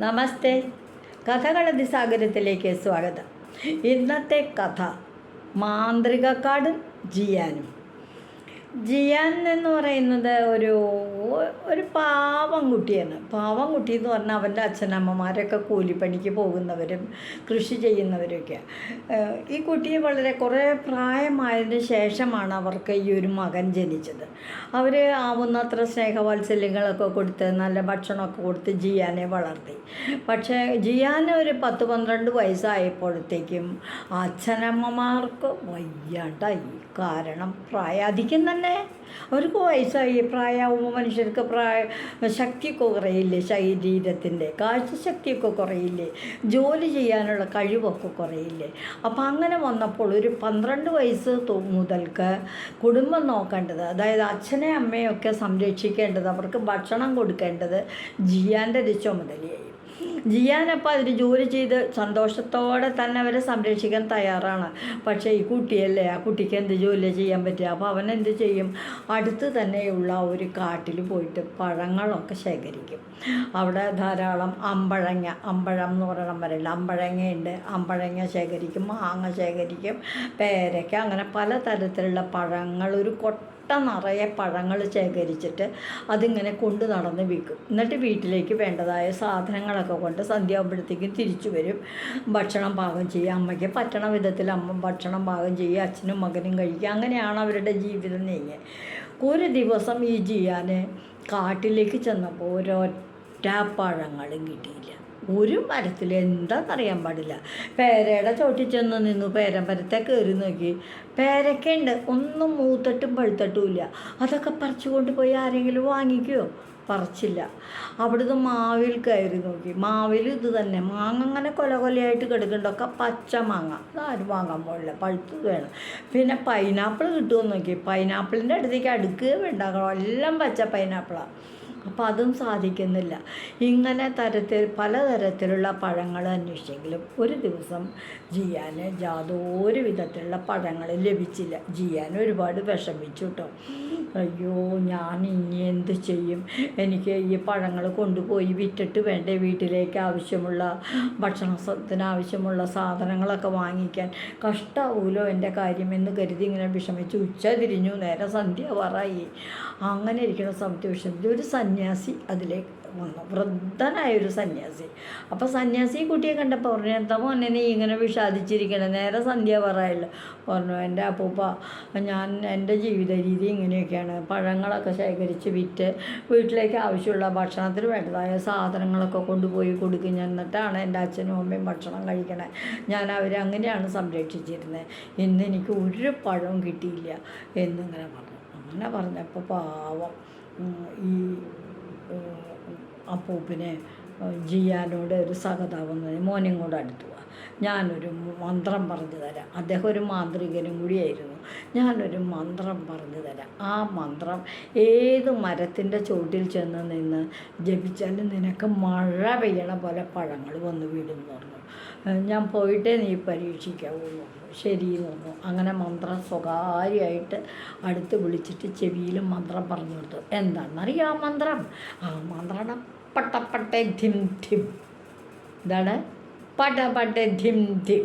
നമസ്തേ. കഥകളതി സാഗരത്തിലേക്ക് സ്വാഗതം. ഇന്നത്തെ കഥ മാന്ത്രികക്കാടും ജിയാനും. ജിയാൻ എന്ന് പറയുന്നത് ഒരു ഒരു പാവം കുട്ടിയാണ്. പാവം കുട്ടി എന്ന് പറഞ്ഞാൽ അവന്റെ അച്ഛനമ്മമാരൊക്കെ കൂലിപ്പണിക്ക് പോകുന്നവരും കൃഷി ചെയ്യുന്നവരൊക്കെ. ഈ കുട്ടിയെ വളരെ കുറേ പ്രായമായതിന് ശേഷമാണ് അവർക്ക് ഈ ഒരു മകൻ ജനിച്ചത്. അവർ ആവുന്നത്ര സ്നേഹവാത്സല്യങ്ങളൊക്കെ കൊടുത്ത് നല്ല ഭക്ഷണമൊക്കെ കൊടുത്ത് ജിയാനെ വളർത്തി. പക്ഷേ ജിയാന് ഒരു പത്ത് പന്ത്രണ്ട് വയസ്സായപ്പോഴത്തേക്കും അച്ഛനമ്മമാർക്ക് വയ്യാണ്ടായി. കാരണം പ്രായാധിക്യം തന്നെ അവർക്ക് വയസ്സായി. പ്രായമാകുമ്പോൾ മനുഷ്യർക്ക് പ്രായ ശക്തിയൊക്കെ കുറയില്ലേ ശരീരത്തിന്റെ? കാഴ്ചശക്തിയൊക്കെ കുറയില്ലേ? ജോലി ചെയ്യാനുള്ള കഴിവൊക്കെ കുറയില്ലേ? അപ്പോൾ അങ്ങനെ വന്നപ്പോൾ ഒരു പന്ത്രണ്ട് വയസ്സ് മുതൽക്ക് കുടുംബം നോക്കേണ്ടത് അതായത് അച്ഛനെ അമ്മയൊക്കെ സംരക്ഷിക്കേണ്ടത് അവർക്ക് ഭക്ഷണം കൊടുക്കേണ്ടത് ജിയാന്റെ ഒരു ചുമതലയായി. ജിയാനപ്പോൾ അതിന് ജോലി ചെയ്ത് സന്തോഷത്തോടെ തന്നെ അവരെ സംരക്ഷിക്കാൻ തയ്യാറാണ്. പക്ഷേ ഈ കുട്ടിയല്ലേ? ആ കുട്ടിക്ക് എന്ത് ജോലി ചെയ്യാൻ പറ്റുക? അപ്പോൾ അവൻ എന്ത് ചെയ്യും? അടുത്ത് തന്നെയുള്ള ഒരു കാട്ടിൽ പോയിട്ട് പഴങ്ങളൊക്കെ ശേഖരിക്കും. അവിടെ ധാരാളം അമ്പഴങ്ങ അമ്പഴം എന്ന് പറയണം വരില്ല അമ്പഴങ്ങയുണ്ട്. അമ്പഴങ്ങ ശേഖരിക്കും മാങ്ങ ശേഖരിക്കും പേരയ്ക്ക അങ്ങനെ പലതരത്തിലുള്ള പഴങ്ങൾ ഒരു കൊട്ട നിറയെ പഴങ്ങൾ ശേഖരിച്ചിട്ട് അതിങ്ങനെ കൊണ്ട് നടന്ന് വിൽക്കും. എന്നിട്ട് വീട്ടിലേക്ക് വേണ്ടതായ സാധനങ്ങളൊക്കെ കൊണ്ട് സന്ധ്യാവുമ്പോഴത്തേക്കും തിരിച്ചു വരും. ഭക്ഷണം പാകം ചെയ്യുക. അമ്മയ്ക്ക് പറ്റണ വിധത്തിൽ അമ്മ ഭക്ഷണം പാകം ചെയ്യുക. അച്ഛനും മകനും കഴിക്കുക. അങ്ങനെയാണ് അവരുടെ ജീവിതം നീങ്ങി. ഒരു ദിവസം ഈ ജിയാന് കാട്ടിലേക്ക് ചെന്നപ്പോൾ ഒരൊറ്റ പഴങ്ങളും കിട്ടിയില്ല. ഒരു മരത്തിൽ എന്താണെന്നറിയാൻ പാടില്ല. പേരയുടെ ചോട്ടിൽ ചെന്ന് നിന്നു. പേരമ്പരത്തെ കയറി നോക്കി. പേരക്കുണ്ട് ഒന്നും മൂത്തട്ടും പഴുത്തട്ടും ഇല്ല. അതൊക്കെ പറിച്ചുകൊണ്ട് പോയി ആരെങ്കിലും വാങ്ങിക്കുമോ പറിച്ചില്ല. അവിടുന്ന് മാവിൽ കയറി നോക്കി. മാവിൽ ഇത് തന്നെ. മാങ്ങ അങ്ങനെ കൊല കൊലയായിട്ട് കിടക്കുന്നുണ്ടൊക്കെ പച്ച മാങ്ങ. അതാരും വാങ്ങാൻ പോകില്ല പഴുത്തത് വേണം. പിന്നെ പൈനാപ്പിൾ കിട്ടുമെന്ന് നോക്കി. പൈനാപ്പിളിന്റെ അടുത്തേക്ക് അടുക്കുകയും വേണ്ട. എല്ലാം പച്ച പൈനാപ്പിളാണ് അപ്പോൾ അതും സാധിക്കുന്നില്ല. ഇങ്ങനെ തരത്തിൽ പലതരത്തിലുള്ള പഴങ്ങൾ അന്വേഷിച്ചെങ്കിലും ഒരു ദിവസം ജിയാന് യാതൊരു വിധത്തിലുള്ള പഴങ്ങൾ ലഭിച്ചില്ല. ജിയാൻ ഒരുപാട് വിഷമിച്ചു കേട്ടോ അയ്യോ ഞാൻ ഇനി എന്ത് ചെയ്യും? എനിക്ക് ഈ പഴങ്ങൾ കൊണ്ടുപോയി വിറ്റിട്ട് വേണ്ടേ വീട്ടിലേക്ക് ആവശ്യമുള്ള ഭക്ഷണത്തിന് ആവശ്യമുള്ള സാധനങ്ങളൊക്കെ വാങ്ങിക്കാൻ. കഷ്ടാവൂലോ എന്റെ കാര്യമെന്ന് കരുതി ഇങ്ങനെ വിഷമിച്ച് ഉച്ച തിരിഞ്ഞു. നേരെ സന്ധ്യ പറയി അങ്ങനെ ഇരിക്കുന്ന സമയത്ത് വിഷമിച്ചു ഒരു സന്യാസി അതിലേക്ക് വന്നു. വൃദ്ധനായൊരു സന്യാസി. അപ്പോൾ സന്യാസി കുട്ടിയെ കണ്ടപ്പോൾ പറഞ്ഞു എന്താ മോനെ നീ ഇങ്ങനെ വിഷാദിച്ചിരിക്കണം? നേരെ സന്ധ്യ പറയല്ലോ. പറഞ്ഞു എന്റെ അപ്പൂപ്പ ഞാൻ എന്റെ ജീവിത രീതി ഇങ്ങനെയൊക്കെയാണ്. പഴങ്ങളൊക്കെ ശേഖരിച്ച് വിറ്റ് വീട്ടിലേക്ക് ആവശ്യമുള്ള ഭക്ഷണത്തിന് വേണ്ടതായ സാധനങ്ങളൊക്കെ കൊണ്ടുപോയി കൊടുക്കും. ഞാൻ എന്നിട്ടാണ് എന്റെ അച്ഛനും അമ്മയും ഭക്ഷണം കഴിക്കണേ. ഞാൻ അവരെ അങ്ങനെയാണ് സംരക്ഷിച്ചിരുന്നത് ഇന്ന് എനിക്ക് ഒരു പഴവും കിട്ടിയില്ല. എന്നിങ്ങനെ പറഞ്ഞു. അങ്ങനെ പറഞ്ഞപ്പോൾ പാവം. ഈ അപ്പൂപ്പിനെ ജിയാനോട് ഒരു സഹതാപം മോനും കൂടെ അടുത്തു വാ ഞാനൊരു മന്ത്രം പറഞ്ഞു തരാം. അദ്ദേഹം ഒരു മാന്ത്രികനും കൂടിയായിരുന്നു. ഞാനൊരു മന്ത്രം പറഞ്ഞു തരാം. ആ മന്ത്രം ഏത് മരത്തിന്റെ ചോട്ടിൽ ചെന്ന് നിന്ന് ജപിച്ചാലും നിനക്ക് മഴ പെയ്യണ പോലെ പഴങ്ങൾ വന്ന് വീടും പറഞ്ഞു. ഞാൻ പോയിട്ടേ നീ പരീക്ഷിക്കാവൂ ശരി പറഞ്ഞു. അങ്ങനെ മന്ത്രം സ്വകാര്യമായിട്ട് അടുത്ത് വിളിച്ചിട്ട് ചെവിയിലും മന്ത്രം പറഞ്ഞു കൊടുത്തു. എന്താണെന്നറിയാം ആ മന്ത്രം? ആ മന്ത്രമാണ് പട്ടപ്പട്ടെ ധിം ധിം. എന്താണ് പടപട്ടെ ധിം ധിം.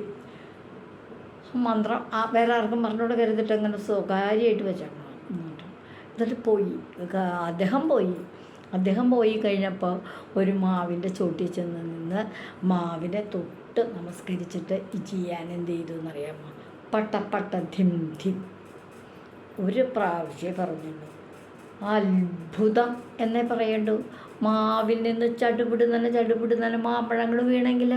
മന്ത്രം ആ വേറെ ആർക്കും പറഞ്ഞോട് കരുതിട്ട് അങ്ങനെ സ്വകാര്യമായിട്ട് വെച്ചാണ് എന്നിട്ട് പോയി. അദ്ദേഹം പോയി. അദ്ദേഹം പോയി കഴിഞ്ഞപ്പോൾ ഒരു മാവിന്റെ ചോട്ടിൽ ചെന്ന് നിന്ന് മാവിനെ തൊട്ട് നമസ്കരിച്ചിട്ട് ഈ ചെയ്യാൻ എന്ത് ചെയ്തു എന്നറിയാമോ? പട്ടപ്പട്ട ധിം ധിം. ഒരു പ്രാവശ്യം പറഞ്ഞുള്ളൂ അത്ഭുതം എന്നേ പറയണ്ടു. മാവിൽ നിന്ന് ചടുപിടുന്നനെ ചടുപിടുന്നനെ മാമ്പഴങ്ങൾ വീണെങ്കിൽ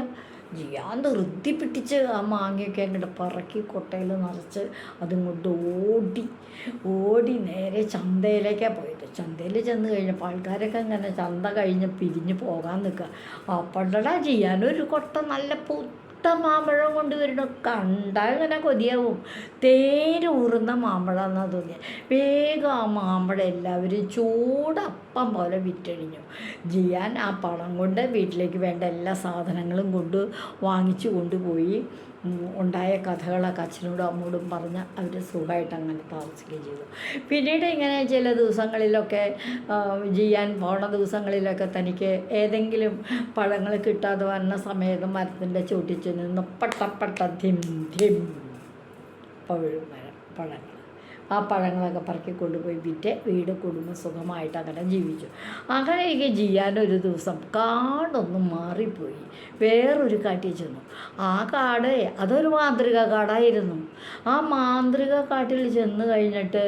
ജിയാൻ ധൃതി പിടിച്ച് ആ മാങ്ങയൊക്കെ അങ്ങോട്ട് പറക്കി കൊട്ടയിൽ നിറച്ച് അതിങ്ങോട്ട് ഓടി ഓടി നേരെ ചന്തയിലേക്കാണ് പോയത്. ചന്തയിൽ ചെന്ന് കഴിഞ്ഞപ്പോൾ ആൾക്കാരൊക്കെ ഇങ്ങനെ ചന്ത കഴിഞ്ഞ് പിരിഞ്ഞ് പോകാൻ നിൽക്കുക. അപ്പോഴടാ ചെയ്യാൻ ഒരു കൊട്ട നല്ല പുത്ത മാമ്പഴം കൊണ്ടുവരണം കണ്ടാൽ ഇങ്ങനെ കൊതിയാവും. തേരൂറുന്ന മാമ്പഴം എന്നാണ് തോന്നിയത് വേഗം ആ മാമ്പഴം എല്ലാവരും ചൂടപ്പം പോലെ വിറ്റഴിഞ്ഞു. ജിയാൻ ആ പണം കൊണ്ട് വീട്ടിലേക്ക് വേണ്ട എല്ലാ സാധനങ്ങളും കൊണ്ട് വാങ്ങിച്ചു കൊണ്ടുപോയി. ഉണ്ടായ കഥകളൊക്കെ അച്ഛനോടും അമ്മോടും പറഞ്ഞ് അവർ സുഖമായിട്ട് അങ്ങനെ താമസിക്കുകയും ചെയ്തു. പിന്നീട് ഇങ്ങനെ ചില ദിവസങ്ങളിലൊക്കെ ചെയ്യാൻ പോണ ദിവസങ്ങളിലൊക്കെ തനിക്ക് ഏതെങ്കിലും പഴങ്ങൾ കിട്ടാതെ വരുന്ന സമയത്ത് മരത്തിന്റെ ചൂട്ടിച്ചു നിന്ന് പട്ടപ്പട്ട ധിം ധിം പഴം പഴങ്ങൾ. ആ പഴങ്ങളൊക്കെ പറക്കി കൊണ്ടുപോയി വിറ്റ് വീട് കുടുംബം സുഖമായിട്ട് അങ്ങനെ ജീവിച്ചു. അങ്ങനെ എനിക്ക് ഒരു ദിവസം കാടൊന്നും മാറിപ്പോയി. വേറൊരു കാട്ടിൽ ചെന്നു. ആ കാട് അതൊരു മാന്ത്രിക കാടായിരുന്നു. ആ മാന്ത്രിക കാട്ടിൽ ചെന്ന് കഴിഞ്ഞിട്ട്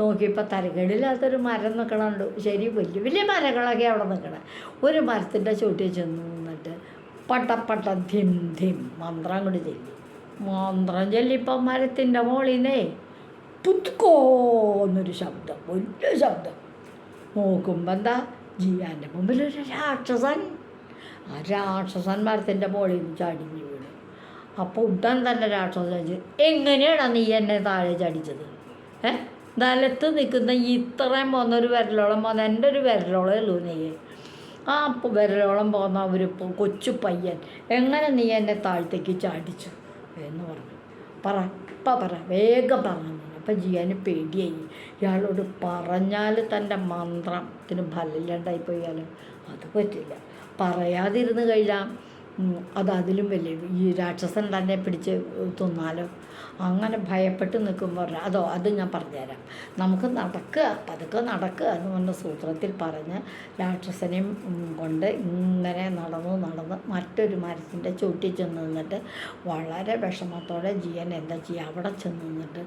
നോക്കിയപ്പോൾ തരകളില്ലാത്തൊരു മരം നിൽക്കണുണ്ട് ശരി വലിയ വലിയ മരങ്ങളൊക്കെ അവിടെ നിൽക്കണം ഒരു മരത്തിന്റെ ചുവട്ടിൽ ചെന്ന് നിന്നിട്ട് പട്ടപ്പട്ട ധിം ധിം മന്ത്രം കൂടി ചെല്ലി. മന്ത്രം ചൊല്ലിപ്പം മരത്തിന്റെ മുകളിൽ പുത്തുക്കോന്നൊരു ശബ്ദം വലിയ ശബ്ദം. നോക്കുമ്പോൾ എന്താ? ജിയാന്റെ മുമ്പിൽ ഒരു രാക്ഷസൻ. ആ രാക്ഷസൻ മരത്തിന്റെ മുകളിൽ നിന്ന് ചാടിഞ്ഞു വീണു. അപ്പോൾ ഉടൻ തന്നെ രാക്ഷസൻ എങ്ങനെയാണ് നീ എന്നെ താഴെ ചടിച്ചത്? ഏ? നിലത്ത് നിൽക്കുന്ന ഇത്രയും പോകുന്ന ഒരു വിരലോളം പോകുന്ന എന്റെ ഒരു വിരലോളേ ഉള്ളൂ നീ. ആ വിരലോളം പോകുന്ന ഒരു കൊച്ചു പയ്യൻ എങ്ങനെ നീ എന്നെ താഴത്തേക്ക് ചാടിച്ചു? എന്ന് പറഞ്ഞു. പറ ഇപ്പം പറ വേഗം പറഞ്ഞു അപ്പം ജിയാന് പേടിയായി. ഇയാളോട് പറഞ്ഞാൽ തന്റെ മന്ത്രത്തിന് ഫലമില്ലാണ്ടായി പോയാലോ അത് പറ്റില്ല. പറയാതിരുന്ന് കഴിഞ്ഞാൽ അത് അതിലും വലിയ ഈ രാക്ഷസൻ തന്നെ പിടിച്ച് തിന്നാലോ. അങ്ങനെ ഭയപ്പെട്ട് നിൽക്കുമ്പോൾ അതോ അത് ഞാൻ പറഞ്ഞുതരാം. നമുക്ക് നടക്കുക പതുക്കെ നടക്കുക എന്ന് പറഞ്ഞ സൂത്രത്തിൽ പറഞ്ഞ് രാക്ഷസനെയും കൊണ്ട് ഇങ്ങനെ നടന്നു നടന്ന് മറ്റൊരു മരത്തിന്റെ ചുവട്ടിൽ ചെന്ന് നിന്നിട്ട് വളരെ വിഷമത്തോടെ ജീവൻ എന്താ ചെയ്യുക? അവിടെ ചെന്ന് നിന്നിട്ട്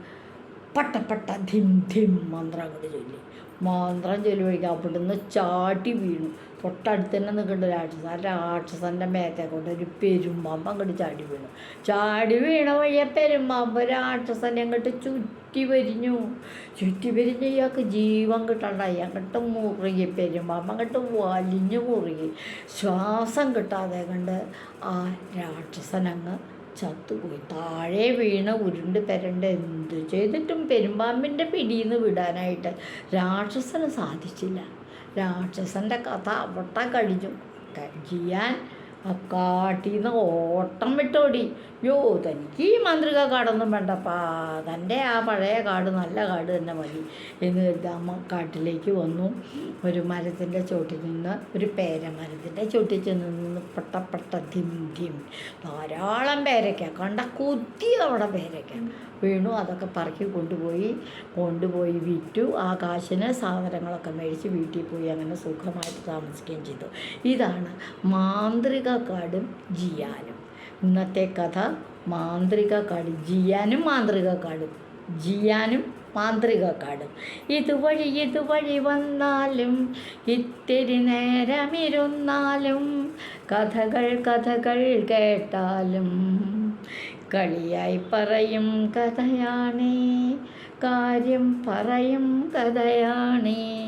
പട്ടപ്പട്ട ധിം ധിം മന്ത്രം അങ്ങോട്ട് ചൊല്ലി. മന്ത്രം ചൊല്ലുമ്പോഴേക്കും അവിടുന്ന് ചാട്ടി വീണു. തൊട്ടടുത്ത് തന്നെ നിൽക്കേണ്ട രാക്ഷസൻ. ആ രാക്ഷസന്റെ മേത്തെ കൊണ്ട് ഒരു പെരുമ്പാമ്പ് അങ്ങോട്ട് ചാടി വീണു. ചാടി വീണ വഴിയെ പെരുമ്പാമ്പ് രാക്ഷസനെ അങ്ങോട്ട് ചുറ്റി വരിഞ്ഞു. ചുറ്റി വരിഞ്ഞ് ഇയാൾക്ക് ജീവൻ കിട്ടണ്ടായി. അങ്ങോട്ട് മുറുകി. പെരുമ്പാമ്പ് അങ്ങോട്ട് വലിഞ്ഞു മുറുകി. ശ്വാസം കിട്ടാതെ കണ്ട് ആ രാക്ഷസൻ അങ്ങ് ചത്തുപോയി. താഴെ വീണ് ഉരുണ്ട് തരണ്ട എന്ത് ചെയ്തിട്ടും പെരുമ്പാമ്പിന്റെ പിടിയിൽ നിന്ന് വിടാനായിട്ട് രാക്ഷസന് സാധിച്ചില്ല. രാക്ഷസന്റെ കഥ അവിടെ കഴിഞ്ഞു. ക- ആ കാട്ടിൽ നിന്ന് ഓട്ടം വിട്ടോടി. യോ തനിക്ക് ഈ മാന്ത്രിക കാടൊന്നും വേണ്ടപ്പാ. തന്റെ ആ പഴയ കാട് നല്ല കാട് തന്നെ മതി. എന്ന് കരുതി അമ്മ കാട്ടിലേക്ക് വന്നു. ഒരു മരത്തിന്റെ ചോട്ടിൽ നിന്ന് ഒരു പേരമരത്തിന്റെ ചോട്ടിൽ ചെന്ന് നിന്ന് പട്ടപ്പട്ട ധിം ധിം. ധാരാളം പേരയ്ക്ക കണ്ട കുത്തി അവിടെ പേരയ്ക്ക വീണു അതൊക്കെ പറക്കി കൊണ്ടുപോയി കൊണ്ടുപോയി വിറ്റു. ആ കാശിന് സാധനങ്ങളൊക്കെ മേടിച്ച് വീട്ടിൽ പോയി അങ്ങനെ സുഖമായിട്ട് താമസിക്കുകയും ചെയ്തു. ഇതാണ് മാന്ത്രിക കാടും ജിയാനും. ഇന്നത്തെ കഥ മാന്ത്രിക കാട് ജിയാനും മാന്ത്രിക കാടും. ജിയാനും മാന്ത്രിക കാടും. ഇതുവഴി ഇതുവഴി വന്നാലും ഇത്തിരി നേരമിരുന്നാലും കഥകൾ കഥകൾ കേട്ടാലും കളിയായി പറയും കഥയാണേ. കാര്യം പറയും കഥയാണേ.